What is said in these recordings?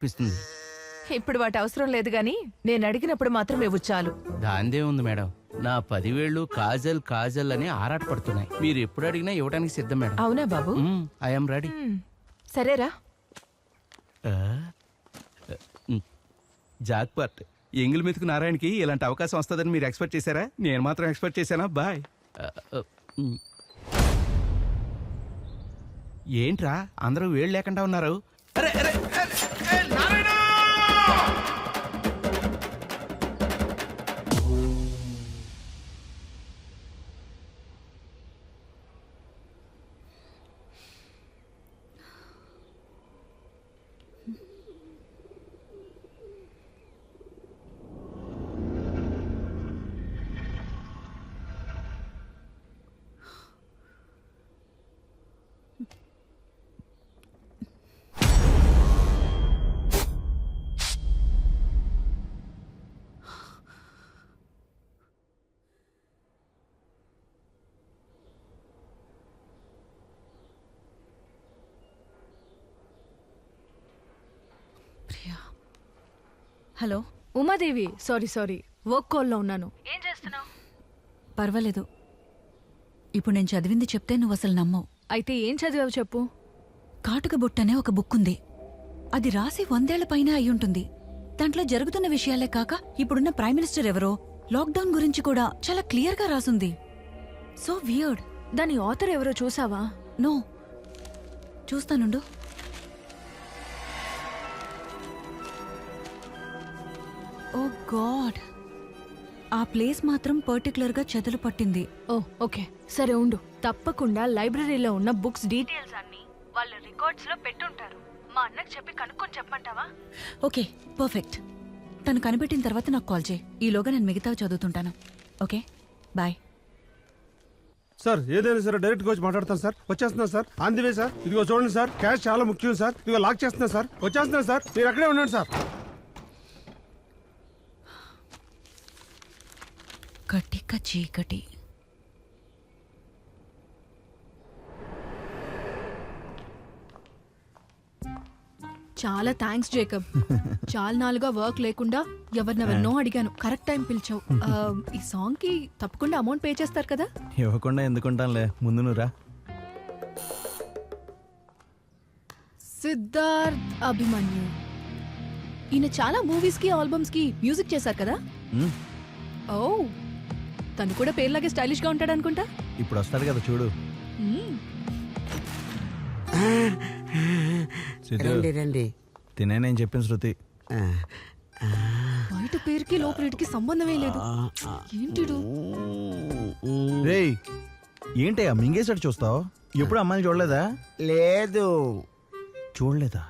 అనిపిస్తుంది ఇప్పుడు వాటి అవసరం లేదు గాని నేను అడిగినప్పుడు మాత్రం ఇవ్వు చాలు. దాందే ఉంది మేడం. నా పదివేళ్ళు కాజల్ కాజల్ అని ఆరాటపడుతున్నాయి. మీరు ఎప్పుడు అడిగినా ఇవ్వడానికి సిద్ధం మేడం. అవునా బాబు? ఐఎమ్ రెడీ సరేరా జాక్ పార్ట్ ఎంగిల్ మెతుకు నారాయణకి ఇలాంటి అవకాశం వస్తుందని మీరు ఎక్స్పెక్ట్ చేశారా? నేను మాత్రం ఎక్స్పెక్ట్ చేశానా? బాయ్ ఏంట్రా? అందరూ వేళ్ళు లేకుండా ఉన్నారు. అరే, అరే, Narayana! Hello. Umadevi sorry sorry. Work కాల్లో ఉన్నాను. ఏం చేస్తున్నావు? పర్వాలేదు. ఇప్పుడు నేను చదివింది చెప్తే నువ్వు అసలు నమ్మవు. అయితే ఏం చదివావు చెప్పు? కాటుక బుట్టనే ఒక బుక్ ఉంది అది రాసి వందేళ్ళ పైన అయి ఉంటుంది. దాంట్లో జరుగుతున్న విషయాలే కాక ఇప్పుడున్న ప్రైమ్ మినిస్టర్ ఎవరో లాక్డౌన్ గురించి కూడా చాలా క్లియర్గా రాసుంది. So weird. దాని ఆథర్ ఎవరో చూసావా? నో. చూస్తానుండు. Oh god. ఆ ప్లేస్ మాత్రం పర్టికులర్గా చెదలు పట్టింది. Oh okay. సరే ఉండు. తప్పకుండా లైబ్రరీలో ఉన్న బుక్స్ డీటెయిల్స్ అన్ని వాళ్ళ రికార్డ్స్లో పెట్టుంటారు. మా అన్నకు చెప్పి కనుక్కొని చెప్పమంటావా? Okay perfect. తను కనిపెట్టిన తర్వాత నాకు కాల్ చేయి. ఈలోగా నేను మిగతావి చదువుతుంటాను. Okay bye. సార్ ఏదైనా సరే డైరెక్ట్గా వచ్చి మాట్లాడతాను సార్. వచ్చేస్తున్నా సార్. అందివే సార్. ఇదిగో చూడండి సార్ క్యాష్ చాలా ముఖ్యం సార్. ఇదిగో లాక్ చేస్తున్నా సార్. వచ్చేస్తున్నా సార్. మీరు అక్కడే ఉండండి సార్. కటిక చీకటి. చాలా థ్యాంక్స్ జేకబ్ చాలా నాలుగా వర్క్ లేకుండా ఎవరినెవరినో అడిగాను. కరెక్ట్ టైం పిలిచావు. ఆ, ఈ సాంగ్కి తప్పకుండా అమౌంట్ పే చేస్తారు కదా? ఇవ్వకుండా ఎందుకుంటానులే. ముందు నువ్వు రా. సిద్ధార్థ్ అభిమన్యు. ఈయన చాలా మూవీస్కి ఆల్బమ్స్కి మ్యూజిక్ చేశారు కదా? ఓ తను కూడా పేర్లాగే స్టైలిష్గా ఉంటాడు అనుకుంటా? ఇప్పుడు వస్తాడు కదా చూడు. సిద్ధు, రండి రండి. తినే నేను చెప్పిన శృతి. బయట పేరుకి లోపలికి సంబంధమే లేదు. ఏంటిడు రేయ్ ఏంటయ్యా మింగేసాడు చూస్తావు? ఎప్పుడు అమ్మాయిని చూడలేదా? లేదు. చూడలేదా?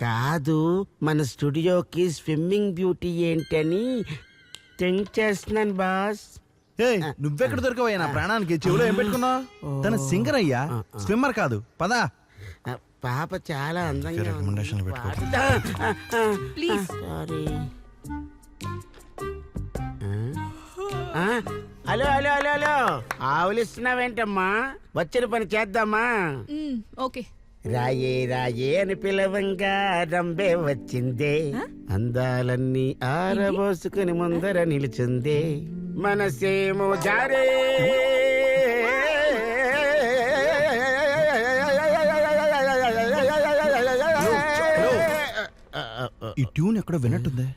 కాదు మన స్టూడియోకి స్విమ్మింగ్ బ్యూటీ ఏంటని థింక్ చేస్తున్నాను బాస్. ఏయ్ నువ్వెక్కడ దొరకవయ్యా నా ప్రాణానికి చెవులో ఏం పెట్టుకున్నావు? తన సింగర్ అయ్యా. స్విమ్మర్ కాదు. పదా. పాప చాలా అందంగా రికమెండేషన్లు పెట్టుకో. Please. Sorry. Hello hello hello hello. ఆవులిస్తున్నావేంటమ్మా? వచ్చిన పని చేద్దామా? ఓకే. రాయే రాయే అని పిలవంగా రంబే వచ్చిందే. అందాలన్నీ ఆరబోసుకుని ముందర నిలుచుందే. మనసేమో జారే. ఈ ట్యూన్ ఎక్కడ వినట్టుందే.